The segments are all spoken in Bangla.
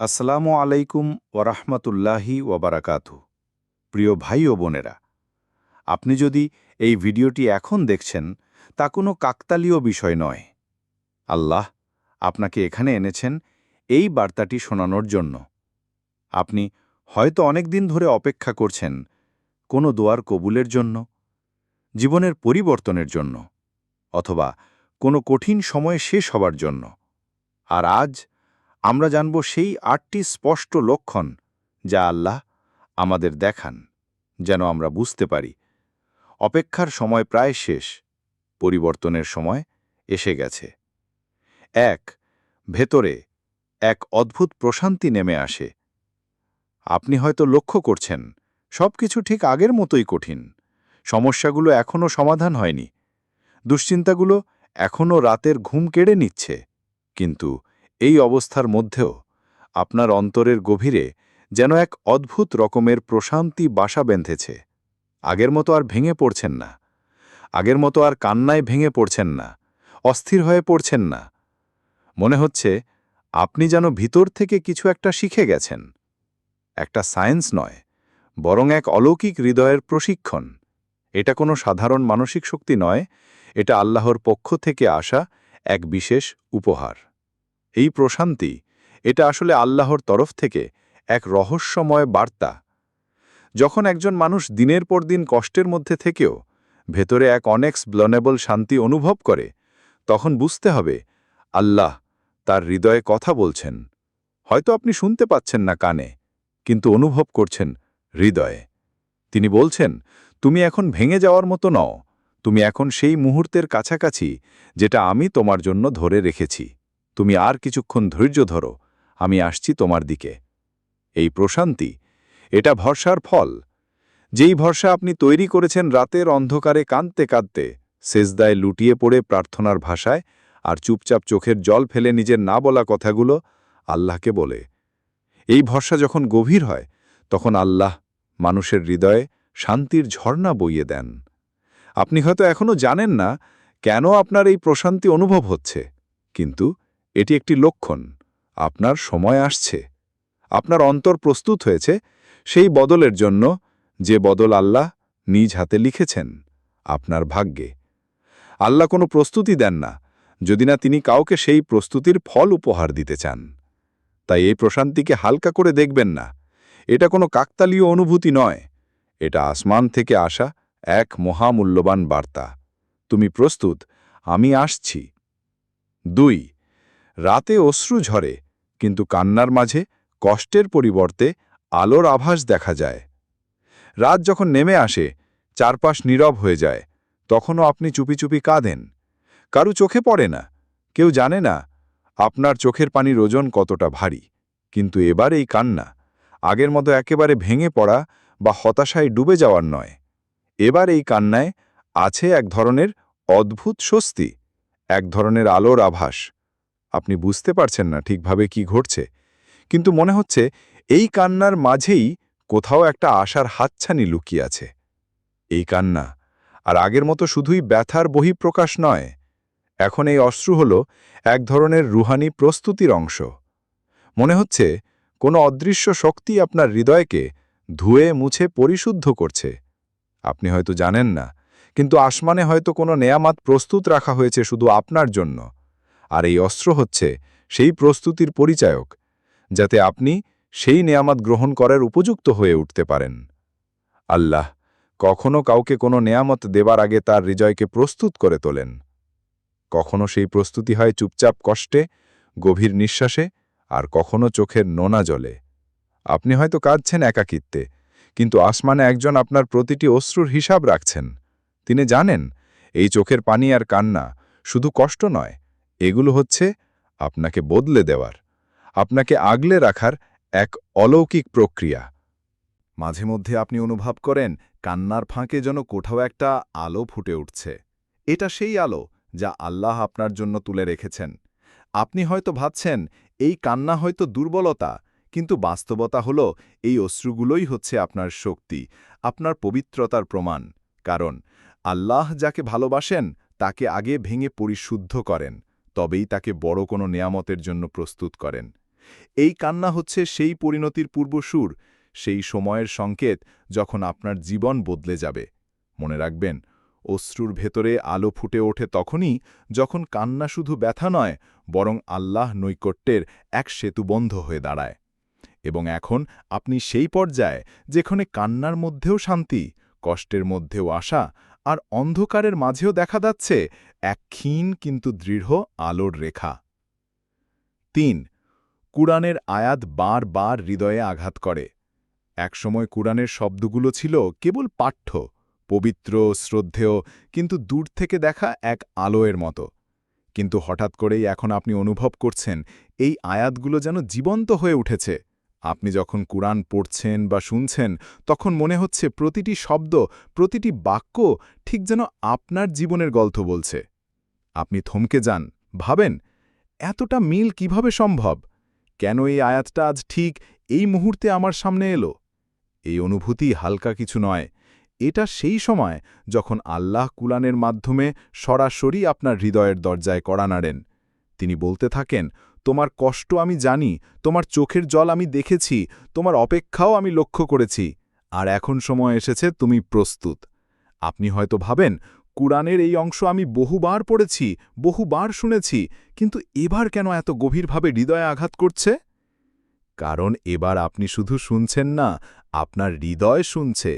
আসসালামু আলাইকুম ওরহমতুল্লাহি ওবারাকাতু প্রিয় ভাই ও বোনেরা, আপনি যদি এই ভিডিওটি এখন দেখছেন, তা কোনো কাকতালীয় বিষয় নয়। আল্লাহ আপনাকে এখানে এনেছেন এই বার্তাটি শোনানোর জন্য। আপনি হয়তো অনেক দিন ধরে অপেক্ষা করছেন কোনো দোয়ার কবুলের জন্য, জীবনের পরিবর্তনের জন্য, অথবা কোনো কঠিন সময় শেষ হবার জন্য। আর আজ আমরা জানব সেই আটটি স্পষ্ট লক্ষণ যা আল্লাহ আমাদের দেখান, যেন আমরা বুঝতে পারি। অপেক্ষার সময় প্রায় শেষ, পরিবর্তনের সময় এসে গেছে। এক, ভেতরে এক অদ্ভুত প্রশান্তি নেমে আসে। আপনি হয়তো লক্ষ্য করছেন, সবকিছু ঠিক আগের মতোই কঠিন। সমস্যাগুলো এখনও সমাধান হয়নি। দুশ্চিন্তাগুলো এখনও রাতের ঘুম কেড়ে নিচ্ছে। কিন্তু এই অবস্থার মধ্যেও আপনার অন্তরের গভীরে যেন এক অদ্ভুত রকমের প্রশান্তি বাসা বেঁধেছে। আগের মতো আর ভেঙে পড়ছেন না। আগের মতো আর কান্নায় ভেঙে পড়ছেন না। অস্থির হয়ে পড়ছেন না। মনে হচ্ছে আপনি যেন ভিতর থেকে কিছু একটা শিখে গেছেন। একটা সায়েন্স নয়, বরং এক অলৌকিক হৃদয়ের প্রশিক্ষণ। এটা কোনো সাধারণ মানসিক শক্তি নয়, এটা আল্লাহর পক্ষ থেকে আসা এক বিশেষ উপহার। এই প্রশান্তি, এটা আসলে আল্লাহর তরফ থেকে এক রহস্যময় বার্তা। যখন একজন মানুষ দিনের পর দিন কষ্টের মধ্যে থেকেও ভেতরে এক অনেক্স ব্লনেবল শান্তি অনুভব করে, তখন বুঝতে হবে, আল্লাহ তার হৃদয়ে কথা বলছেন। হয়তো আপনি শুনতে পাচ্ছেন না কানে, কিন্তু অনুভব করছেন হৃদয়ে। তিনি বলছেন, তুমি এখন ভেঙে যাওয়ার মতো নও, তুমি এখন সেই মুহূর্তের কাছাকাছি যেটা আমি তোমার জন্য ধরে রেখেছি। তুমি আর কিছুক্ষণ ধৈর্য ধরো, আমি আসছি তোমার দিকে। এই প্রশান্তি, এটা ভরসার ফল। যেই ভরসা আপনি তৈরি করেছেন রাতের অন্ধকারে কাঁদতে কাঁদতে, সেজদায় লুটিয়ে পড়ে প্রার্থনার ভাষায় আর চুপচাপ চোখের জল ফেলে নিজের না বলা কথাগুলো আল্লাহকে বলে। এই ভরসা যখন গভীর হয়, তখন আল্লাহ মানুষের হৃদয়ে শান্তির ঝর্ণা বইয়ে দেন। আপনি হয়তো এখনও জানেন না কেন আপনার এই প্রশান্তি অনুভব হচ্ছে, কিন্তু এটি একটি লক্ষণ। আপনার সময় আসছে। আপনার অন্তর প্রস্তুত হয়েছে সেই বদলের জন্য যে বদল আল্লাহ নিজ হাতে লিখেছেন, আপনার ভাগ্যে। আল্লাহ কোনো প্রস্তুতি দেন না, যদি না তিনি কাউকে সেই প্রস্তুতির ফল উপহার দিতে চান। তাই এই প্রশান্তিকে হালকা করে দেখবেন না। এটা কোনো কাকতালীয় অনুভূতি নয়। এটা আসমান থেকে আসা এক মহামূল্যবান বার্তা। তুমি প্রস্তুত, আমি আসছি। দুই রাতে অশ্রু ঝরে, কিন্তু কান্নার মাঝে কষ্টের পরিবর্তে আলোর আভাস দেখা যায়। রাত যখন নেমে আসে, চারপাশ নীরব হয়ে যায়, তখনও আপনি চুপি চুপি কাঁদেন। কারু চোখে পড়ে না, কেউ জানে না, আপনার চোখের পানির ওজন কতটা ভারী। কিন্তু এবার এই কান্না, আগের মতো একেবারে ভেঙে পড়া বা হতাশায় ডুবে যাওয়ার নয়। এবার এই কান্নায় আছে এক ধরনের অদ্ভুত স্বস্তি, এক ধরনের আলোর আভাস। আপনি বুঝতে পারছেন না ঠিকভাবে কি ঘটছে। কিন্তু মনে হচ্ছে এই কান্নার মাঝেই কোথাও একটা আশার হাতছানি লুকিয়ে আছে। এই কান্না, আর আগের মতো শুধুই ব্যথার বহিঃপ্রকাশ নয়। এখন এই অশ্রু হল এক ধরনের রুহানি প্রস্তুতির অংশ। মনে হচ্ছে কোনো অদৃশ্য শক্তি আপনার হৃদয়কে ধুয়ে মুছে পরিশুদ্ধ করছে। আপনি হয়তো জানেন না, কিন্তু আসমানে হয়তো কোনো নেয়ামাত প্রস্তুত রাখা হয়েছে শুধু আপনার জন্য। আর এই অস্ত্র হচ্ছে সেই প্রস্তুতির পরিচায়ক, যাতে আপনি সেই নেয়ামাত গ্রহণ করার উপযুক্ত হয়ে উঠতে পারেন। আল্লাহ, কখনো কাউকে কোনো নেয়ামত দেবার আগে তার হৃদয়কে প্রস্তুত করে তোলেন। কখনো সেই প্রস্তুতি হয় চুপচাপ কষ্টে, গভীর নিঃশ্বাসে, আর কখনো চোখের নোনা জলে। আপনি হয়তো কাঁদছেন একাকিত্বে, কিন্তু আসমানে একজন আপনার প্রতিটি অশ্রুর হিসাব রাখছেন। তিনি জানেন, এই চোখের পানি আর কান্না শুধু কষ্ট নয় এগুলো হচ্ছে আপনাকে বদলে দেওয়ার, আপনাকে আগলে রাখার এক অলৌকিক প্রক্রিয়া। মাঝে মধ্যে আপনি অনুভব করেন কান্নার ফাঁকে যেন কোথাও একটা আলো ফুটে উঠছে। এটা সেই আলো যা আল্লাহ আপনার জন্য তুলে রেখেছেন। আপনি হয়তো ভাবছেন, এই কান্না হয়তো দুর্বলতা, কিন্তু বাস্তবতা হল এই অশ্রুগুলোই হচ্ছে আপনার শক্তি, আপনার পবিত্রতার প্রমাণ। কারণ আল্লাহ যাকে ভালোবাসেন, তাকে আগে ভেঙে পরিশুদ্ধ করেন। তবেই তাকে বড় কোনো নেয়ামতের জন্য প্রস্তুত করেন। এই কান্না হচ্ছে সেই পরিণতির পূর্বসূর সেই সময়ের সংকেত যখন আপনার জীবন বদলে যাবে। মনে রাখবেন, অশ্রুর ভেতরে আলো ফুটে ওঠে তখনই যখন কান্না শুধু ব্যথা নয়, বরং আল্লাহ নৈকট্যের এক সেতুবন্ধ হয়ে দাঁড়ায়। এবং এখন আপনি সেই পর্যায়ে যেখানে কান্নার মধ্যেও শান্তি, কষ্টের মধ্যেও আশা আর অন্ধকারের মাঝেও দেখা যাচ্ছে এক ক্ষীণ কিন্তু দৃঢ় আলোর রেখা। তিন, কুরআনের আয়াত বার বার হৃদয়ে আঘাত করে। একসময় কুরআনের শব্দগুলো ছিল কেবল পাঠ্য, পবিত্র, শ্রদ্ধেয়, কিন্তু দূর থেকে দেখা এক আলোয়ের মতো। কিন্তু হঠাৎ করেই এখন আপনি অনুভব করছেন, এই আয়াতগুলো যেন জীবন্ত হয়ে উঠেছে। আপনি যখন কুরআন পড়ছেন বা শুনছেন, তখন মনে হচ্ছে প্রতিটি শব্দ, প্রতিটি বাক্য ঠিক যেন আপনার জীবনের গল্প বলছে। আপনি থমকে যান। ভাবেন, এতটা মিল কীভাবে সম্ভব? কেন এই আয়াতটা আজ ঠিক এই মুহূর্তে আমার সামনে এলো? এই অনুভূতি হালকা কিছু নয়। এটা সেই সময় যখন আল্লাহ কুলানের মাধ্যমে সরাসরি আপনার হৃদয়ের দরজায় কড়া নাড়েন। তিনি বলতে থাকেন, তোমার কষ্ট আমি জানি, তোমার চোখের জল আমি দেখেছি, তোমার অপেক্ষাও আমি লক্ষ্য করেছি। আর এখন সময় এসেছে, তুমি প্রস্তুত। আপনি হয়তো ভাবেন কুরআনের এই অংশ আমি বহুবার পড়েছি, বহুবার শুনেছি, কিন্তু এবার কেন এত গভীরভাবে হৃদয়ে আঘাত করছে? কারণ এবার আপনি শুধু শুনছেন না, আপনার হৃদয় শুনছে,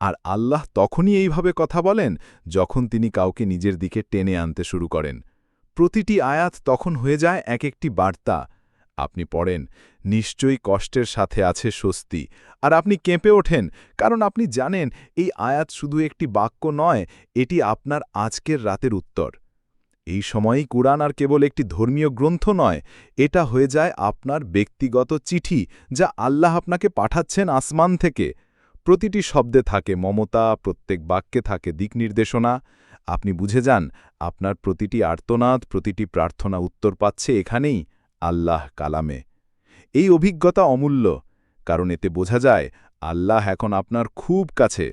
আর আল্লাহ তখনই এইভাবে কথা বলেন যখন তিনি কাউকে নিজের দিকে টেনে আনতে শুরু করেন। প্রতিটি আয়াত তখন হয়ে যায় এক একটি বার্তা আপনি পড়েন, নিশ্চয়ই কষ্টের সাথে আছে স্বস্তি। আর আপনি কেঁপে ওঠেন, কারণ আপনি জানেন, এই আয়াত শুধু একটি বাক্য নয়, এটি আপনার আজকের রাতের উত্তর। এই সময়েই কুরআন আর কেবল একটি ধর্মীয় গ্রন্থ নয়, এটা হয়ে যায় আপনার ব্যক্তিগত চিঠি, যা আল্লাহ আপনাকে পাঠাচ্ছেন আসমান থেকে। প্রতিটি শব্দে থাকে মমতা, প্রত্যেক বাক্যে থাকে দিক নির্দেশনা। আপনি বুঝে যান, আপনার প্রতিটি আর্তনাদ, প্রতিটি প্রার্থনা উত্তর পাচ্ছে এখানেই। আল্লাহ কালামে। এই অভিজ্ঞতা অমূল্য, কারণ এতে বোঝা যায়, আল্লাহ এখন আপনার খুব কাছে।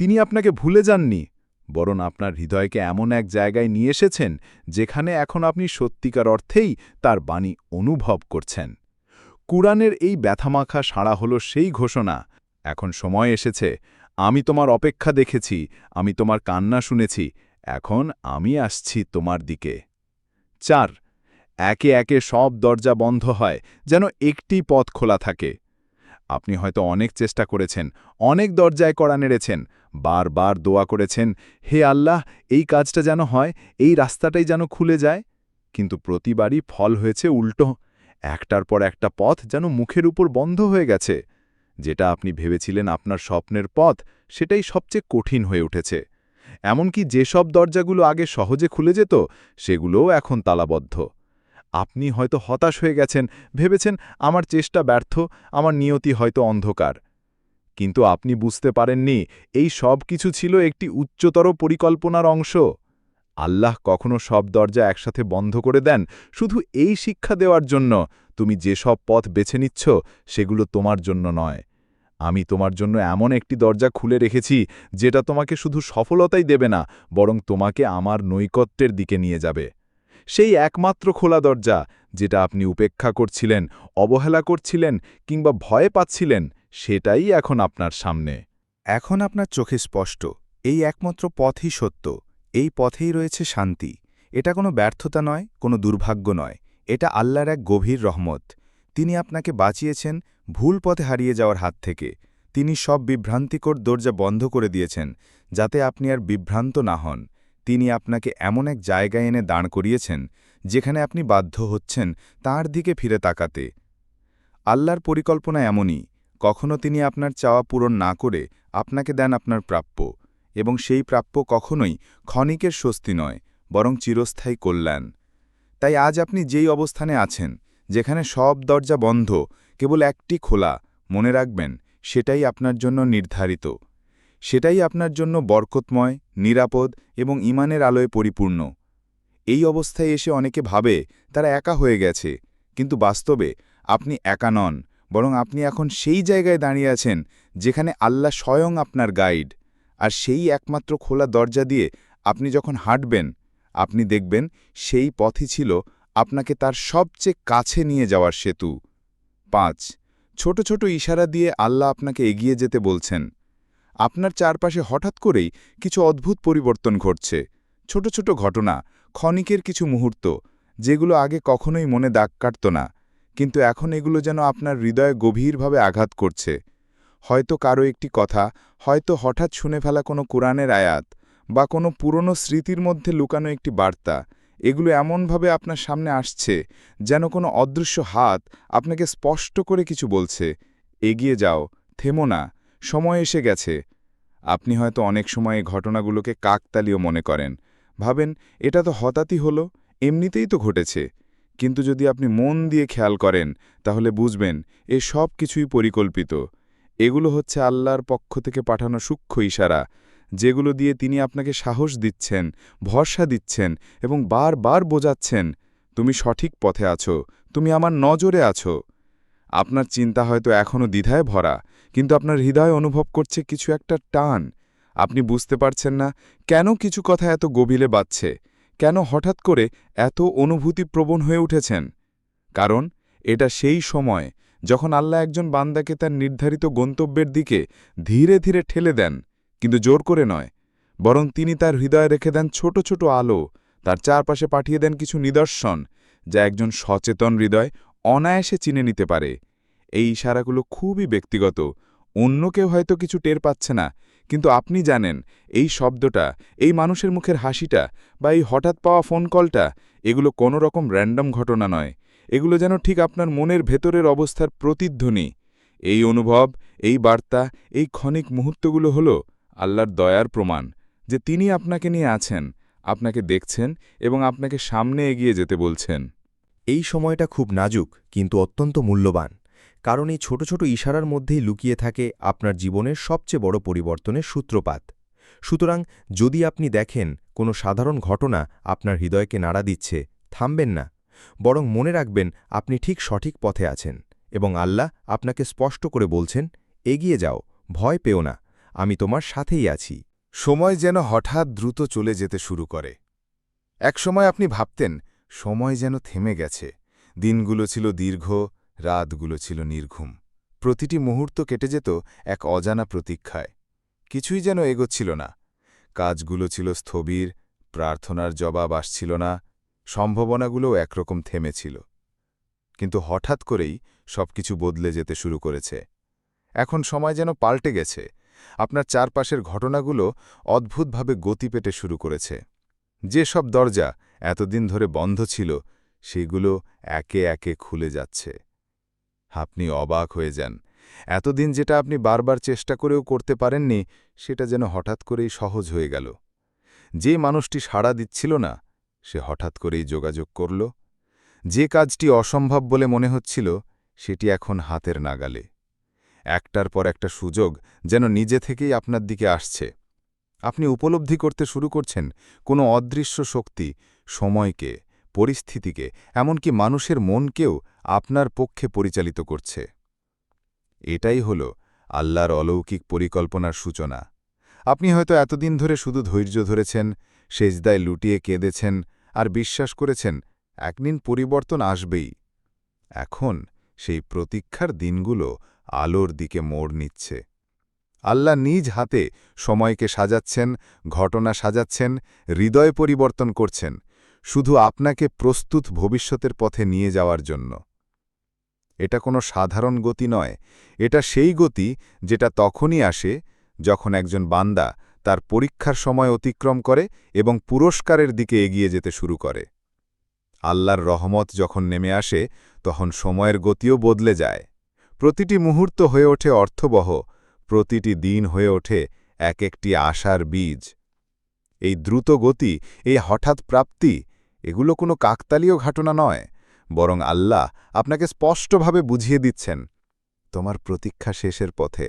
তিনি আপনাকে ভুলে যাননি, বরং আপনার হৃদয়কে এমন এক জায়গায় নিয়ে এসেছেন, যেখানে এখন আপনি সত্যিকার অর্থেই তার বাণী অনুভব করছেন। কুরআনের এই ব্যথামাখা সাড়া হল সেই ঘোষণা, এখন সময় এসেছে, আমি তোমার অপেক্ষা দেখেছি, আমি তোমার কান্না শুনেছি, এখন আমি আসছি তোমার দিকে। চার একে একে সব দরজা বন্ধ হয়, যেন একটি পথ খোলা থাকে। আপনি হয়তো অনেক চেষ্টা করেছেন, অনেক দরজায় কড়া নেড়েছেন, বারবার দোয়া করেছেন, হে আল্লাহ, এই কাজটা যেন হয়, এই রাস্তাটাই যেন খুলে যায়। কিন্তু প্রতিবারই ফল হয়েছে উল্টো, একটার পর একটা পথ যেন মুখের উপর বন্ধ হয়ে গেছে। যেটা আপনি ভেবেছিলেন আপনার স্বপ্নের পথ, সেটাই সবচেয়ে কঠিন হয়ে উঠেছে। এমনকি যেসব দরজাগুলো আগে সহজে খুলে যেত, সেগুলোও এখন তালাবদ্ধ। আপনি হয়তো হতাশ হয়ে গেছেন, ভেবেছেন আমার চেষ্টা ব্যর্থ, আমার নিয়তি হয়তো অন্ধকার। কিন্তু আপনি বুঝতে পারেননি, এই সব কিছু ছিল একটি উচ্চতর পরিকল্পনার অংশ। আল্লাহ কখনো সব দরজা একসাথে বন্ধ করে দেন, শুধু এই শিক্ষা দেওয়ার জন্য। তুমি যেসব পথ বেছে নিচ্ছ, সেগুলো তোমার জন্য নয়। আমি তোমার জন্য এমন একটি দরজা খুলে রেখেছি, যেটা তোমাকে শুধু সফলতাই দেবে না, বরং তোমাকে আমার নৈকত্যের দিকে নিয়ে যাবে। সেই একমাত্র খোলা দরজা যেটা আপনি উপেক্ষা করছিলেন, অবহেলা করছিলেন কিংবা ভয় পাচ্ছিলেন, সেটাই এখন আপনার সামনে। এখন আপনার চোখে স্পষ্ট, এই একমাত্র পথই সত্য, এই পথেই রয়েছে শান্তি। এটা কোনো ব্যর্থতা নয়, কোনো দুর্ভাগ্য নয়, এটা আল্লাহর এক গভীর রহমত। তিনি আপনাকে বাঁচিয়েছেন ভুল পথে হারিয়ে যাওয়ার হাত থেকে। তিনি সব বিভ্রান্তিকর দরজা বন্ধ করে দিয়েছেন, যাতে আপনি আর বিভ্রান্ত না হন। তিনি আপনাকে এমন এক জায়গায় এনে দাঁড় করিয়েছেন, যেখানে আপনি বাধ্য হচ্ছেন তার দিকে ফিরে তাকাতে। আল্লাহর পরিকল্পনা এমনই, কখনো তিনি আপনার চাওয়া পূরণ না করে আপনাকে দেন আপনার প্রাপ্য, এবং সেই প্রাপ্য কখনোই ক্ষণিকের স্বস্তি নয়, বরং চিরস্থায়ী কল্যাণ। তাই আজ আপনি যেই অবস্থানে আছেন, যেখানে সব দরজা বন্ধ, কেবল একটি খোলা, মনে রাখবেন, সেটাই আপনার জন্য নির্ধারিত। সেটাই আপনার জন্য বরকতময়, নিরাপদ এবং ইমানের আলোয় পরিপূর্ণ। এই অবস্থায় এসে অনেকে ভাবে, তারা একা হয়ে গেছে। কিন্তু বাস্তবে, আপনি একা নন, বরং আপনি এখন সেই জায়গায় দাঁড়িয়ে আছেন, যেখানে আল্লাহ স্বয়ং আপনার গাইড। আর সেই একমাত্র খোলা দরজা দিয়ে আপনি যখন হাঁটবেন, আপনি দেখবেন সেই পথই ছিল আপনাকে তার সবচেয়ে কাছে নিয়ে যাওয়ার সেতু। পাঁচ, ছোট ছোট ইশারা দিয়ে আল্লাহ আপনাকে এগিয়ে যেতে বলছেন। আপনার চারপাশে হঠাৎ করেই কিছু অদ্ভুত পরিবর্তন ঘটছে। ছোট ছোট ঘটনা, ক্ষণিকের কিছু মুহূর্ত, যেগুলো আগে কখনোই মনে দাগ কাটত না, কিন্তু এখন এগুলো যেন আপনার হৃদয়ে গভীরভাবে আঘাত করছে। হয়তো কারও একটি কথা, হয়তো হঠাৎ শুনে ফেলা কোনো কোরআনের আয়াত, বা কোনো পুরনো স্মৃতির মধ্যে লুকানো একটি বার্তা, এগুলো এমনভাবে আপনার সামনে আসছে, যেন কোনো অদৃশ্য হাত আপনাকে স্পষ্ট করে কিছু বলছে, এগিয়ে যাও, থেমো না। সময় এসে গেছে। আপনি হয়তো অনেক সময় এই ঘটনাগুলোকে কাকতালীয় মনে করেন। ভাবেন, এটা তো হঠাৎই হলো, এমনিতেই তো ঘটেছে। কিন্তু যদি আপনি মন দিয়ে খেয়াল করেন, তাহলে বুঝবেন, এ সব কিছুই পরিকল্পিত। এগুলো হচ্ছে আল্লাহর পক্ষ থেকে পাঠানো সূক্ষ্ম ইশারা, যেগুলো দিয়ে তিনি আপনাকে সাহস দিচ্ছেন, ভরসা দিচ্ছেন এবং বারবার বোঝাচ্ছেন, তুমি সঠিক পথে আছো, তুমি আমার নজরে আছো। আপনার চিন্তা হয়তো এখনও দ্বিধায় ভরা, কিন্তু আপনার হৃদয় অনুভব করছে কিছু একটা টান। আপনি বুঝতে পারছেন না কেন কিছু কথা এত গভীরে বাজছে, কেন হঠাৎ করে এত অনুভূতিপ্রবণ হয়ে উঠেছেন? কারণ এটা সেই সময় যখন আল্লাহ একজন বান্দাকে তার নির্ধারিত গন্তব্যের দিকে ধীরে ধীরে ঠেলে দেন, কিন্তু জোর করে নয়, বরং তিনি তার হৃদয়ে রেখে দেন ছোট ছোট আলো, তার চারপাশে পাঠিয়ে দেন কিছু নিদর্শন, যা একজন সচেতন হৃদয় অনায়াসে চিনে নিতে পারে। এই ইশারাগুলো খুবই ব্যক্তিগত। অন্য কেউ হয়তো কিছু টের পাচ্ছে না, কিন্তু আপনি জানেন, এই শব্দটা, এই মানুষের মুখের হাসিটা বা এই হঠাৎ পাওয়া ফোন কলটা, এগুলো কোনো রকম র্যান্ডম ঘটনা নয়। এগুলো যেন ঠিক আপনার মনের ভেতরের অবস্থার প্রতিধ্বনি। এই অনুভব, এই বার্তা, এই ক্ষণিক মুহূর্তগুলো হল আল্লাহর দয়ার প্রমাণ যে তিনি আপনাকে নিয়ে আছেন, আপনাকে দেখছেন এবং আপনাকে সামনে এগিয়ে যেতে বলছেন। এই সময়টা খুব নাজুক, কিন্তু অত্যন্ত মূল্যবান। কারণ এই ছোট ছোট ইশারার মধ্যেই লুকিয়ে থাকে আপনার জীবনের সবচেয়ে বড় পরিবর্তনের সূত্রপাত। সুতরাং যদি আপনি দেখেন কোনো সাধারণ ঘটনা আপনার হৃদয়কে নাড়া দিচ্ছে, থামবেন না। বরং মনে রাখবেন আপনি ঠিক সঠিক পথে আছেন এবং আল্লাহ আপনাকে স্পষ্ট করে বলছেন, এগিয়ে যাও, ভয় পেও না, আমি তোমার সাথেই আছি। সময় যেন হঠাৎ দ্রুত চলে যেতে শুরু করে। একসময় আপনি ভাবতেন, সময় যেন থেমে গেছে। দিনগুলো ছিল দীর্ঘ রাতগুলো ছিল নির্ঘুম। প্রতিটি মুহূর্ত কেটে যেত এক অজানা প্রতীক্ষায়। কিছুই যেন এগোচ্ছিল না। কাজগুলো ছিল স্থবির, প্রার্থনার জবাব আসছিল না, সম্ভাবনাগুলোও একরকম থেমেছিল। কিন্তু হঠাৎ করেই সবকিছু বদলে যেতে শুরু করেছে। এখন সময় যেন পাল্টে গেছে। আপনার চারপাশের ঘটনাগুলো অদ্ভুতভাবে গতি পেতে শুরু করেছে। যে সব দরজা এতদিন ধরে বন্ধ ছিল, সেগুলো একে একে খুলে যাচ্ছে। আপনি অবাক হয়ে যান। এতদিন যেটা আপনি বারবার চেষ্টা করেও করতে পারেননি, সেটা যেন হঠাৎ করেই সহজ হয়ে গেল। যে মানুষটি সাড়া দিচ্ছিল না, সে হঠাৎ করেই যোগাযোগ করল। যে কাজটি অসম্ভব বলে মনে হচ্ছিল, সেটি এখন হাতের নাগালে। একটার পর একটা সুযোগ যেন নিজে থেকেই আপনার দিকে আসছে। আপনি উপলব্ধি করতে শুরু করছেন কোনো অদৃশ্য শক্তি, সময়কে। পরিস্থিতিকে, এমনকি মানুষের মনকেও আপনার পক্ষে পরিচালিত করছে। এটাই হল আল্লাহর অলৌকিক পরিকল্পনার সূচনা। আপনি হয়তো এতদিন ধরে শুধু ধৈর্য ধরেছেন, সেজদায় লুটিয়ে কেঁদেছেন আর বিশ্বাস করেছেন, একদিন পরিবর্তন আসবেই। এখন সেই প্রতীক্ষার দিনগুলো আলোর দিকে মোড় নিচ্ছে। আল্লাহ নিজ হাতে সময়কে সাজাচ্ছেন, ঘটনা সাজাচ্ছেন, হৃদয় পরিবর্তন করছেন। শুধু আপনাকে প্রস্তুত ভবিষ্যতের পথে নিয়ে যাওয়ার জন্য। এটা কোনো সাধারণ গতি নয়। এটা সেই গতি যেটা তখনই আসে যখন একজন বান্দা তার পরীক্ষার সময় অতিক্রম করে এবং পুরস্কারের দিকে এগিয়ে যেতে শুরু করে। আল্লাহর রহমত যখন নেমে আসে, তখন সময়ের গতিও বদলে যায়। প্রতিটি মুহূর্ত হয়ে ওঠে অর্থবহ, প্রতিটি দিন হয়ে ওঠে এক একটি আশার বীজ। এই দ্রুত গতি, এই হঠাৎ প্রাপ্তি এগুলো কোনো কাকতালীয় ঘটনা নয়, বরং আল্লাহ আপনাকে স্পষ্টভাবে বুঝিয়ে দিচ্ছেন, তোমার প্রতীক্ষা শেষের পথে।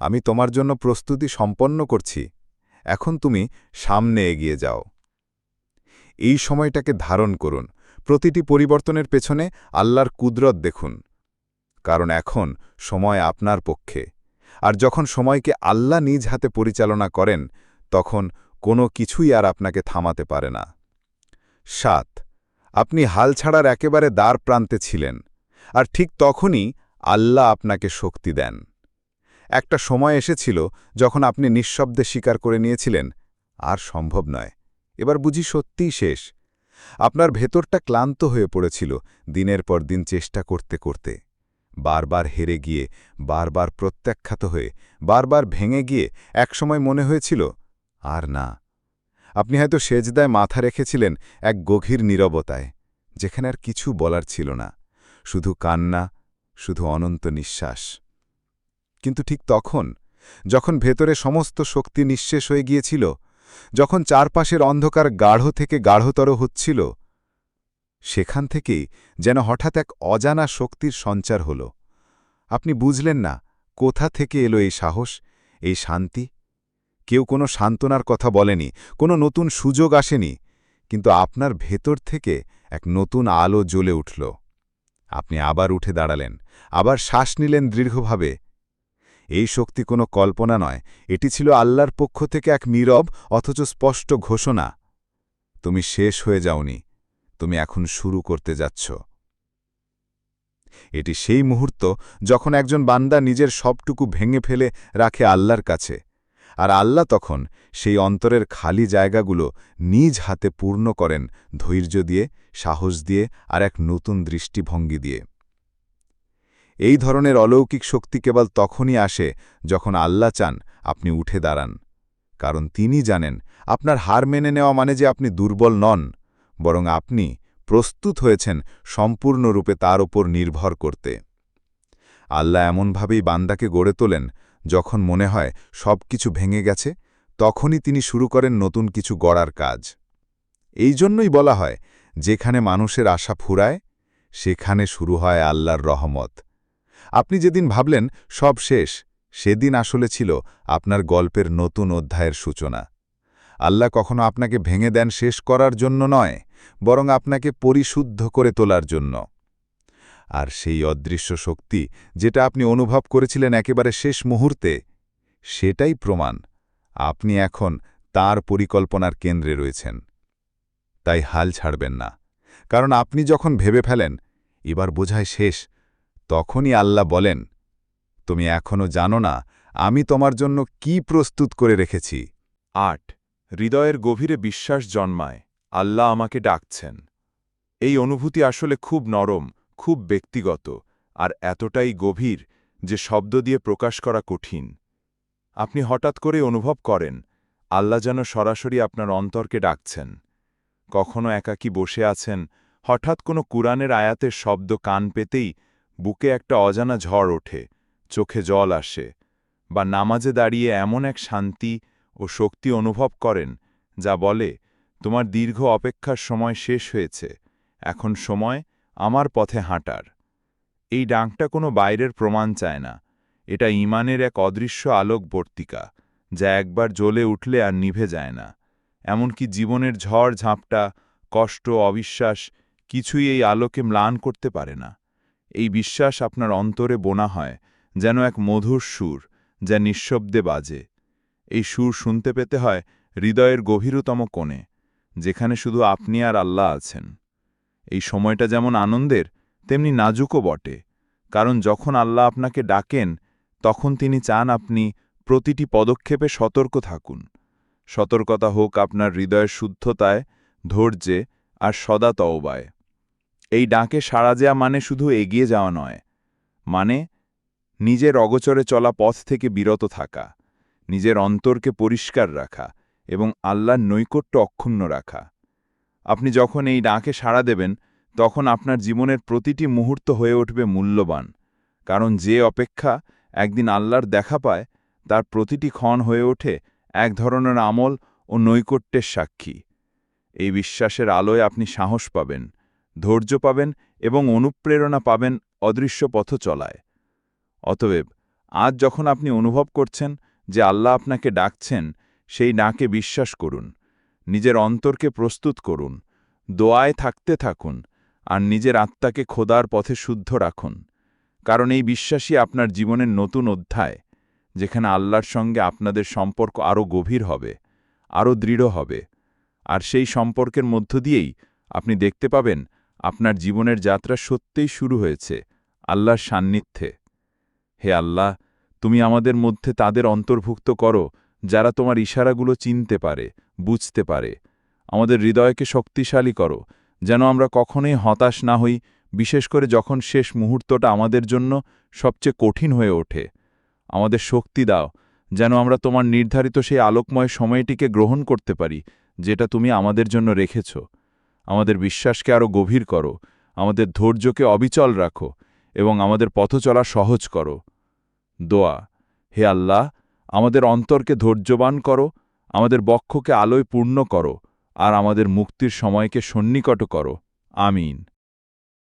আমি তোমার জন্য প্রস্তুতি সম্পন্ন করছি। এখন তুমি সামনে এগিয়ে যাও। এই সময়টাকে ধারণ করুন। প্রতিটি পরিবর্তনের পেছনে আল্লাহর কুদরত দেখুন, কারণ এখন সময় আপনার পক্ষে। আর যখন সময়কে আল্লাহ নিজ হাতে পরিচালনা করেন, তখন কোনো কিছুই আর আপনাকে থামাতে পারে না। সাত। আপনি হাল ছাড়ার একেবারে দ্বার প্রান্তে ছিলেন, আর ঠিক তখনই আল্লাহ আপনাকে শক্তি দেন। একটা সময় এসেছিল যখন আপনি নিঃশব্দে স্বীকার করে নিয়েছিলেন, আর সম্ভব নয়। এবার বুঝি সত্যিই শেষ। আপনার ভেতরটা ক্লান্ত হয়ে পড়েছিল দিনের পর দিন চেষ্টা করতে করতে। বারবার হেরে গিয়ে, বারবার প্রত্যাখ্যাত হয়ে, বারবার ভেঙে গিয়ে একসময় মনে হয়েছিল, আর না। আপনি হয়তো সেজদায় মাথা রেখেছিলেন এক গভীর নীরবতায়, যেখানে আর কিছু বলার ছিল না, শুধু কান্না, শুধু অনন্ত নিঃশ্বাস। কিন্তু ঠিক তখন, যখন ভেতরে সমস্ত শক্তি নিঃশেষ হয়ে গিয়েছিল, যখন চারপাশের অন্ধকার গাঢ় থেকে গাঢ়তর হচ্ছিল, সেখান থেকেই যেন হঠাৎ এক অজানা শক্তির সঞ্চার হল। আপনি বুঝলেন না কোথা থেকে এলো এই সাহস, এই শান্তি? কেউ কোনো সান্ত্বনার কথা বলেনি, কোনো নতুন সুযোগ আসেনি, কিন্তু আপনার ভেতর থেকে এক নতুন আলো জ্বলে উঠল। আপনি আবার উঠে দাঁড়ালেন, আবার শ্বাস নিলেন দৃঢ়ভাবে। এই শক্তি কোনো কল্পনা নয়, এটি ছিল আল্লাহর পক্ষ থেকে এক নীরব, অথচ স্পষ্ট ঘোষণা। তুমি শেষ হয়ে যাওনি, তুমি এখন শুরু করতে যাচ্ছ। এটি সেই মুহূর্ত যখন একজন বান্দা নিজের সবটুকু ভেঙে ফেলে রাখে আল্লাহর কাছে। আর আল্লাহ তখন সেই অন্তরের খালি জায়গাগুলো নিজ হাতে পূর্ণ করেন ধৈর্য দিয়ে, সাহস দিয়ে আর এক নতুন দৃষ্টিভঙ্গি দিয়ে। এই ধরনের অলৌকিক শক্তি কেবল তখনই আসে যখন আল্লাহ চান আপনি উঠে দাঁড়ান। কারণ তিনি জানেন, আপনার হার মেনে নেওয়া মানে যে আপনি দুর্বল নন, বরং আপনি প্রস্তুত হয়েছেন সম্পূর্ণরূপে তার ওপর নির্ভর করতে। আল্লাহ এমনভাবেই বান্দাকে গড়ে তোলেন যখন মনে হয় সব কিছু ভেঙে গেছে, তখনই তিনি শুরু করেন নতুন কিছু গড়ার কাজ। এই জন্যই বলা হয়, যেখানে মানুষের আশা ফুরায়, সেখানে শুরু হয় আল্লাহর রহমত। আপনি যেদিন ভাবলেন, সব শেষ, সেদিন আসলে ছিল আপনার গল্পের নতুন অধ্যায়ের সূচনা। আল্লাহ কখনো আপনাকে ভেঙে দেন শেষ করার জন্য নয়, বরং আপনাকে পরিশুদ্ধ করে তোলার জন্য। আর সেই অদৃশ্য শক্তি যেটা আপনি অনুভব করেছিলেন একেবারে শেষ মুহূর্তে, সেটাই প্রমাণ। আপনি এখন তার পরিকল্পনার কেন্দ্রে রয়েছেন। তাই হাল ছাড়বেন না। কারণ আপনি যখন ভেবে ফেলেন, এবার বোঝায় শেষ, তখনই আল্লাহ বলেন, তুমি এখনও জানো না, আমি তোমার জন্য কি প্রস্তুত করে রেখেছি? আট, হৃদয়ের গভীরে বিশ্বাস জন্মায়। আল্লাহ আমাকে ডাকছেন। এই অনুভূতি আসলে খুব নরম। খুব ব্যক্তিগত আর এতটাই গভীর যে শব্দ দিয়ে প্রকাশ করা কঠিন। আপনি হঠাৎ করে অনুভব করেন, আল্লাহ যেন সরাসরি আপনার অন্তরকে ডাকছেন। কখনো একাকী বসে আছেন, হঠাৎ কোনো কুরআনের আয়াতের শব্দ কান পেতেই বুকে একটা অজানা ঝড় ওঠে, চোখে জল আসে বা নামাজে দাঁড়িয়ে এমন এক শান্তি ও শক্তি অনুভব করেন যা বলে, তোমার দীর্ঘ অপেক্ষার সময় শেষ হয়েছে, এখন সময় আমার পথে হাঁটার। এই ডাকটা কোনো বাইরের প্রমাণ চায় না। এটা ইমানের এক অদৃশ্য আলোকবর্তিকা, যা একবার জ্বলে উঠলে আর নিভে যায় না। এমনকি জীবনের ঝড় ঝাঁপটা, কষ্ট, অবিশ্বাস, কিছুই এই আলোকে ম্লান করতে পারে না। এই বিশ্বাস আপনার অন্তরে বোনা হয়, যেন এক মধুর সুর, যা নিঃশব্দে বাজে। এই সুর শুনতে পেতে হয় হৃদয়ের গভীরতম কোণে, যেখানে শুধু আপনি আর আল্লাহ আছেন। এই সময়টা যেমন আনন্দের, তেমনি নাজুকও বটে। কারণ যখন আল্লাহ আপনাকে ডাকেন, তখন তিনি চান আপনি প্রতিটি পদক্ষেপে সতর্ক থাকুন। সতর্কতা হোক আপনার হৃদয়ের শুদ্ধতায়, ধৈর্যে আর সদা তওবায়। এই ডাকে সাড়া দেয়া মানে শুধু এগিয়ে যাওয়া নয় মানে নিজের অগচরে চলা পথ থেকে বিরত থাকা, নিজের অন্তরকে পরিষ্কার রাখা এবং আল্লাহর নৈকট্য অক্ষুণ্ণ রাখা। আপনি যখন এই ডাকে সাড়া দেবেন, তখন আপনার জীবনের প্রতিটি মুহূর্ত হয়ে উঠবে মূল্যবান, কারণ যে অপেক্ষা একদিন আল্লাহর দেখা পায়, তার প্রতিটি ক্ষণ হয়ে ওঠে এক ধরনের আমল ও নৈকট্যের সাক্ষী। এই বিশ্বাসের আলোয় আপনি সাহস পাবেন, ধৈর্য পাবেন এবং অনুপ্রেরণা পাবেন অদৃশ্য পথ চলায়। অতএব, আজ যখন আপনি অনুভব করছেন যে আল্লাহ আপনাকে ডাকছেন, সেই ডাকে বিশ্বাস করুন। নিজের অন্তরকে প্রস্তুত করুন, দোয়ায় থাকতে থাকুন, আর নিজের আত্মাকে খোদার পথে শুদ্ধ রাখুন। কারণ এই বিশ্বাসই আপনার জীবনের নতুন অধ্যায়, যেখানে আল্লাহর সঙ্গে আপনাদের সম্পর্ক আরও গভীর হবে, আরও দৃঢ় হবে। আর সেই সম্পর্কের মধ্য দিয়েই আপনি দেখতে পাবেন আপনার জীবনের যাত্রা সত্যিই শুরু হয়েছে, আল্লাহর সান্নিধ্যে। হে আল্লাহ, তুমি আমাদের মধ্যে তাদের অন্তর্ভুক্ত করো, যারা তোমার ইশারাগুলো চিনতে পারে বুঝতে পারে। আমাদের হৃদয়কে শক্তিশালী করো, যেন আমরা কখনোই হতাশ না হই, বিশেষ করে যখন শেষ মুহূর্তটা আমাদের জন্য সবচেয়ে কঠিন হয়ে ওঠে। আমাদের শক্তি দাও, যেন আমরা তোমার নির্ধারিত সেই আলোকময় সময়টিকে গ্রহণ করতে পারি, যেটা তুমি আমাদের জন্য রেখেছ। আমাদের বিশ্বাসকে আরও গভীর করো, আমাদের ধৈর্যকে অবিচল রাখো, এবং আমাদের পথ চলা সহজ করো। দোয়া, হে আল্লাহ, আমাদের অন্তরকে ধৈর্যবান করো আমাদের বক্ষকে আলোয় পূর্ণ করো আর আমাদের মুক্তির সময়কে সন্নিকট করো। আমিন।